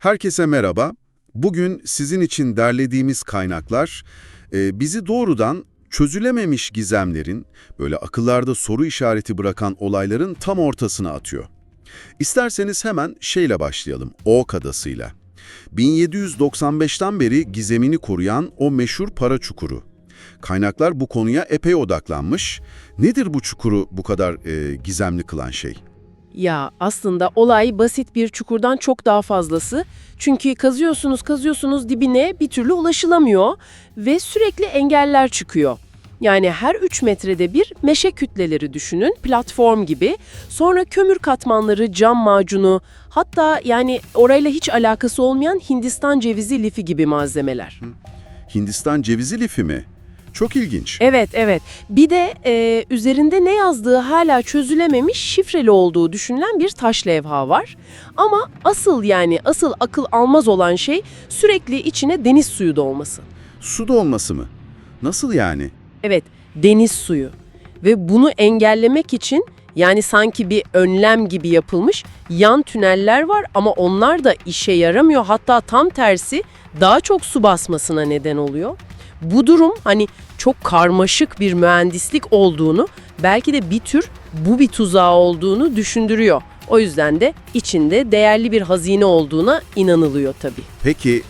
Herkese merhaba. Bugün sizin için derlediğimiz kaynaklar e, bizi doğrudan çözülememiş gizemlerin, böyle akıllarda soru işareti bırakan olayların tam ortasına atıyor. İsterseniz hemen şeyle başlayalım, Oğuk Adası'yla. 1795'ten beri gizemini koruyan o meşhur para çukuru. Kaynaklar bu konuya epey odaklanmış. Nedir bu çukuru bu kadar e, gizemli kılan şey? Ya aslında olay basit bir çukurdan çok daha fazlası. Çünkü kazıyorsunuz kazıyorsunuz dibine bir türlü ulaşılamıyor ve sürekli engeller çıkıyor. Yani her 3 metrede bir meşe kütleleri düşünün, platform gibi. Sonra kömür katmanları, cam macunu, hatta yani orayla hiç alakası olmayan Hindistan cevizi lifi gibi malzemeler. Hindistan cevizi lifi mi? Çok ilginç. Evet, evet. Bir de e, üzerinde ne yazdığı hala çözülememiş, şifreli olduğu düşünülen bir taş levha var. Ama asıl yani asıl akıl almaz olan şey sürekli içine deniz suyu dolması. Su dolması mı? Nasıl yani? Evet, deniz suyu. Ve bunu engellemek için yani sanki bir önlem gibi yapılmış yan tüneller var ama onlar da işe yaramıyor. Hatta tam tersi daha çok su basmasına neden oluyor. Bu durum hani çok karmaşık bir mühendislik olduğunu, belki de bir tür bu bir tuzağı olduğunu düşündürüyor. O yüzden de içinde değerli bir hazine olduğuna inanılıyor tabii. Peki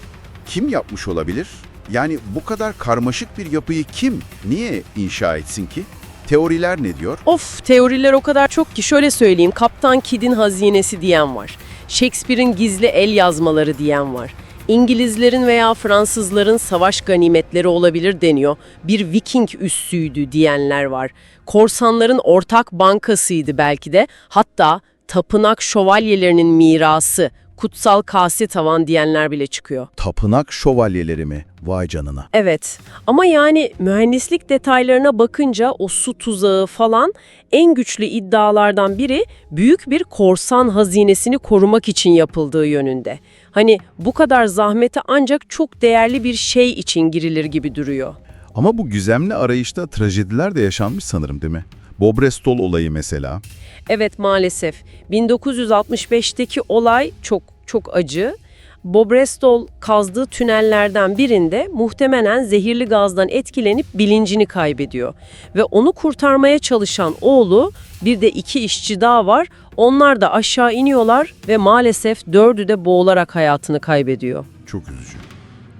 kim yapmış olabilir? Yani bu kadar karmaşık bir yapıyı kim, niye inşa etsin ki? Teoriler ne diyor? Of teoriler o kadar çok ki şöyle söyleyeyim. Kaptan Kidd'in hazinesi diyen var. Shakespeare'in gizli el yazmaları diyen var. İngilizlerin veya Fransızların savaş ganimetleri olabilir deniyor. Bir Viking üssüydü diyenler var. Korsanların ortak bankasıydı belki de. Hatta tapınak şövalyelerinin mirası, kutsal kase tavan diyenler bile çıkıyor. Tapınak şövalyeleri mi? Vay canına. Evet ama yani mühendislik detaylarına bakınca o su tuzağı falan en güçlü iddialardan biri büyük bir korsan hazinesini korumak için yapıldığı yönünde. Hani bu kadar zahmete ancak çok değerli bir şey için girilir gibi duruyor. Ama bu gizemli arayışta trajediler de yaşanmış sanırım değil mi? Bobrestol olayı mesela. Evet maalesef 1965'teki olay çok çok acı. Bobrestol kazdığı tünellerden birinde muhtemelen zehirli gazdan etkilenip bilincini kaybediyor. Ve onu kurtarmaya çalışan oğlu bir de iki işçi daha var. Onlar da aşağı iniyorlar ve maalesef dördü de boğularak hayatını kaybediyor. Çok üzücü.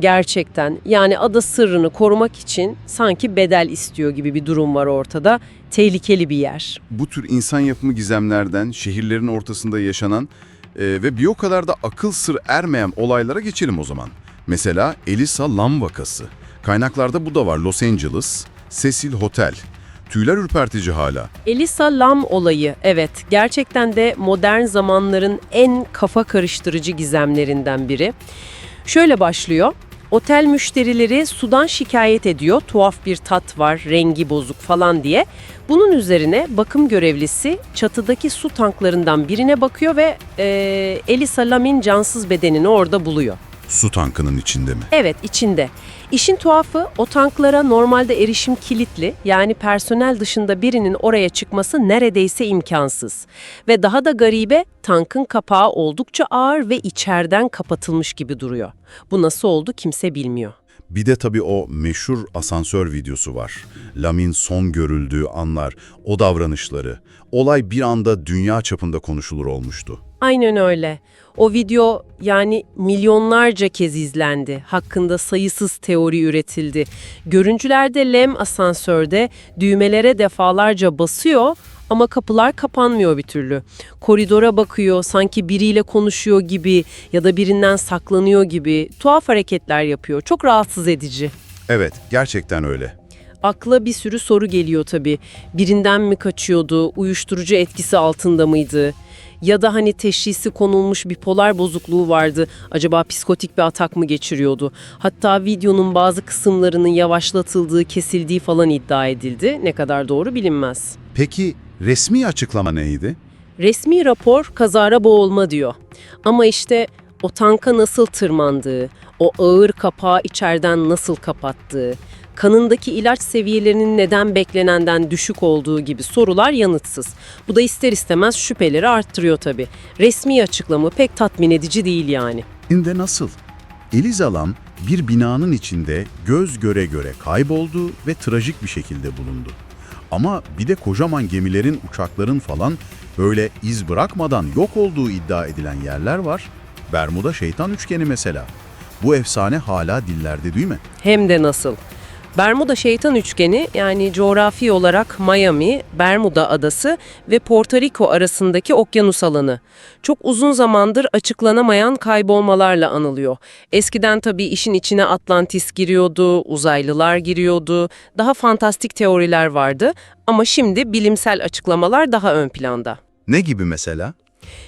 Gerçekten yani ada sırrını korumak için sanki bedel istiyor gibi bir durum var ortada. Tehlikeli bir yer. Bu tür insan yapımı gizemlerden, şehirlerin ortasında yaşanan e, ve bir o kadar da akıl sır ermeyen olaylara geçelim o zaman. Mesela Elisa Lam vakası. Kaynaklarda bu da var. Los Angeles, Cecil Hotel. Tüyler ürpertici hala. Elisa Lam olayı, evet gerçekten de modern zamanların en kafa karıştırıcı gizemlerinden biri. Şöyle başlıyor. Otel müşterileri sudan şikayet ediyor. Tuhaf bir tat var, rengi bozuk falan diye. Bunun üzerine bakım görevlisi çatıdaki su tanklarından birine bakıyor ve e, Elisa Lam'in cansız bedenini orada buluyor. Su tankının içinde mi? Evet, içinde. İşin tuhafı o tanklara normalde erişim kilitli. Yani personel dışında birinin oraya çıkması neredeyse imkansız. Ve daha da garibe tankın kapağı oldukça ağır ve içeriden kapatılmış gibi duruyor. Bu nasıl oldu kimse bilmiyor. Bir de tabii o meşhur asansör videosu var. Lam'in son görüldüğü anlar, o davranışları. Olay bir anda dünya çapında konuşulur olmuştu. Aynen öyle. O video yani milyonlarca kez izlendi. Hakkında sayısız teori üretildi. Görüntülerde Lem asansörde düğmelere defalarca basıyor ama kapılar kapanmıyor bir türlü. Koridora bakıyor, sanki biriyle konuşuyor gibi ya da birinden saklanıyor gibi tuhaf hareketler yapıyor. Çok rahatsız edici. Evet, gerçekten öyle. Akla bir sürü soru geliyor tabii. Birinden mi kaçıyordu, uyuşturucu etkisi altında mıydı? Ya da hani teşhisi konulmuş bipolar bozukluğu vardı. Acaba psikotik bir atak mı geçiriyordu? Hatta videonun bazı kısımlarının yavaşlatıldığı, kesildiği falan iddia edildi. Ne kadar doğru bilinmez. Peki resmi açıklama neydi? Resmi rapor kazara boğulma diyor. Ama işte o tanka nasıl tırmandığı, o ağır kapağı içeriden nasıl kapattığı, kanındaki ilaç seviyelerinin neden beklenenden düşük olduğu gibi sorular yanıtsız. Bu da ister istemez şüpheleri arttırıyor tabii. Resmi açıklama pek tatmin edici değil yani. Şimdi nasıl? Elizalam bir binanın içinde göz göre göre kayboldu ve trajik bir şekilde bulundu. Ama bir de kocaman gemilerin, uçakların falan böyle iz bırakmadan yok olduğu iddia edilen yerler var. Bermuda şeytan üçgeni mesela. Bu efsane hala dillerde değil mi? Hem de nasıl. Bermuda Şeytan Üçgeni yani coğrafi olarak Miami, Bermuda Adası ve Porto Rico arasındaki okyanus alanı. Çok uzun zamandır açıklanamayan kaybolmalarla anılıyor. Eskiden tabii işin içine Atlantis giriyordu, uzaylılar giriyordu, daha fantastik teoriler vardı ama şimdi bilimsel açıklamalar daha ön planda. Ne gibi mesela?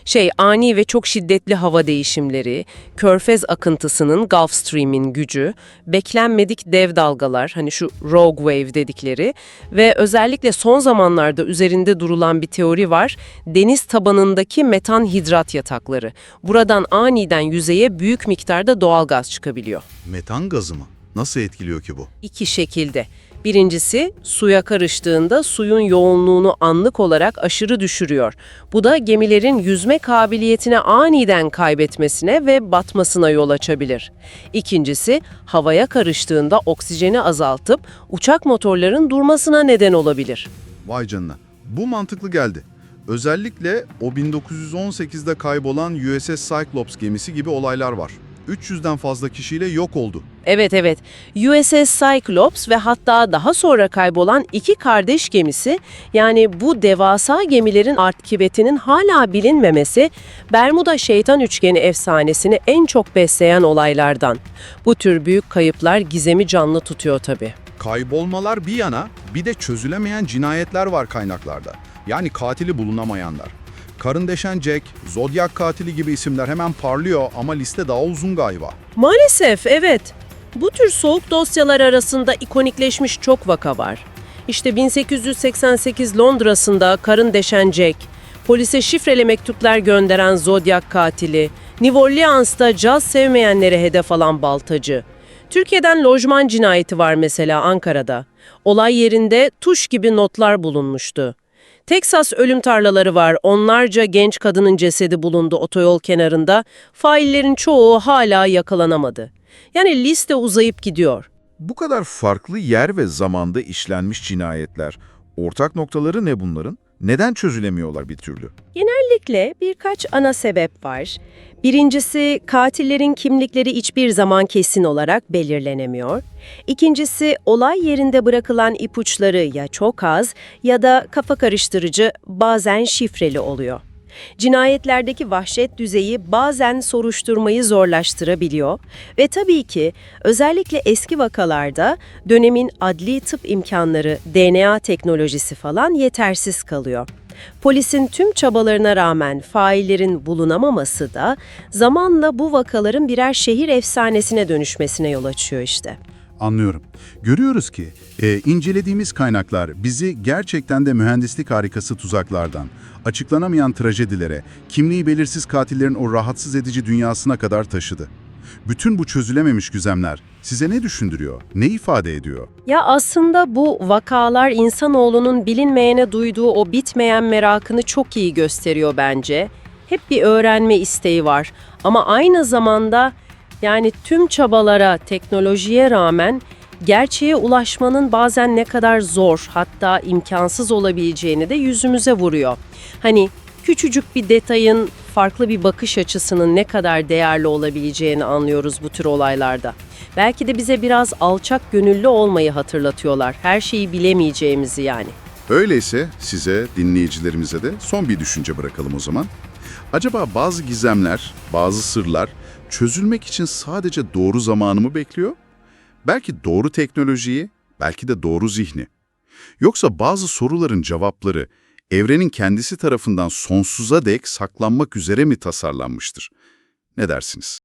Şey ani ve çok şiddetli hava değişimleri, körfez akıntısının Gulf Stream'in gücü, beklenmedik dev dalgalar hani şu rogue wave dedikleri ve özellikle son zamanlarda üzerinde durulan bir teori var. Deniz tabanındaki metan hidrat yatakları. Buradan aniden yüzeye büyük miktarda doğal gaz çıkabiliyor. Metan gazı mı? Nasıl etkiliyor ki bu? İki şekilde. Birincisi suya karıştığında suyun yoğunluğunu anlık olarak aşırı düşürüyor. Bu da gemilerin yüzme kabiliyetini aniden kaybetmesine ve batmasına yol açabilir. İkincisi havaya karıştığında oksijeni azaltıp uçak motorların durmasına neden olabilir. Vay canına. Bu mantıklı geldi. Özellikle o 1918'de kaybolan USS Cyclops gemisi gibi olaylar var. 300'den fazla kişiyle yok oldu. Evet evet. USS Cyclops ve hatta daha sonra kaybolan iki kardeş gemisi yani bu devasa gemilerin akıbetinin hala bilinmemesi Bermuda Şeytan Üçgeni efsanesini en çok besleyen olaylardan. Bu tür büyük kayıplar gizemi canlı tutuyor tabii. Kaybolmalar bir yana bir de çözülemeyen cinayetler var kaynaklarda. Yani katili bulunamayanlar. Karın deşen Jack, Zodiac katili gibi isimler hemen parlıyor ama liste daha uzun galiba. Maalesef evet. Bu tür soğuk dosyalar arasında ikonikleşmiş çok vaka var. İşte 1888 Londra'sında karın deşen Jack, polise şifreli mektuplar gönderen Zodiac katili, New Orleans'ta caz sevmeyenlere hedef alan baltacı. Türkiye'den lojman cinayeti var mesela Ankara'da. Olay yerinde tuş gibi notlar bulunmuştu. Teksas ölüm tarlaları var. Onlarca genç kadının cesedi bulundu otoyol kenarında. Faillerin çoğu hala yakalanamadı. Yani liste uzayıp gidiyor. Bu kadar farklı yer ve zamanda işlenmiş cinayetler, ortak noktaları ne bunların? Neden çözülemiyorlar bir türlü? Genellikle birkaç ana sebep var. Birincisi katillerin kimlikleri hiçbir zaman kesin olarak belirlenemiyor. İkincisi olay yerinde bırakılan ipuçları ya çok az ya da kafa karıştırıcı bazen şifreli oluyor. Cinayetlerdeki vahşet düzeyi bazen soruşturmayı zorlaştırabiliyor ve tabii ki özellikle eski vakalarda dönemin adli tıp imkanları, DNA teknolojisi falan yetersiz kalıyor. Polisin tüm çabalarına rağmen faillerin bulunamaması da zamanla bu vakaların birer şehir efsanesine dönüşmesine yol açıyor işte. Anlıyorum. Görüyoruz ki e, incelediğimiz kaynaklar bizi gerçekten de mühendislik harikası tuzaklardan, açıklanamayan trajedilere, kimliği belirsiz katillerin o rahatsız edici dünyasına kadar taşıdı. Bütün bu çözülememiş gizemler size ne düşündürüyor, ne ifade ediyor? Ya aslında bu vakalar insanoğlunun bilinmeyene duyduğu o bitmeyen merakını çok iyi gösteriyor bence. Hep bir öğrenme isteği var ama aynı zamanda yani tüm çabalara, teknolojiye rağmen gerçeğe ulaşmanın bazen ne kadar zor hatta imkansız olabileceğini de yüzümüze vuruyor. Hani küçücük bir detayın farklı bir bakış açısının ne kadar değerli olabileceğini anlıyoruz bu tür olaylarda. Belki de bize biraz alçak gönüllü olmayı hatırlatıyorlar. Her şeyi bilemeyeceğimizi yani. Öyleyse size, dinleyicilerimize de son bir düşünce bırakalım o zaman. Acaba bazı gizemler, bazı sırlar çözülmek için sadece doğru zamanı mı bekliyor? Belki doğru teknolojiyi, belki de doğru zihni. Yoksa bazı soruların cevapları evrenin kendisi tarafından sonsuza dek saklanmak üzere mi tasarlanmıştır? Ne dersiniz?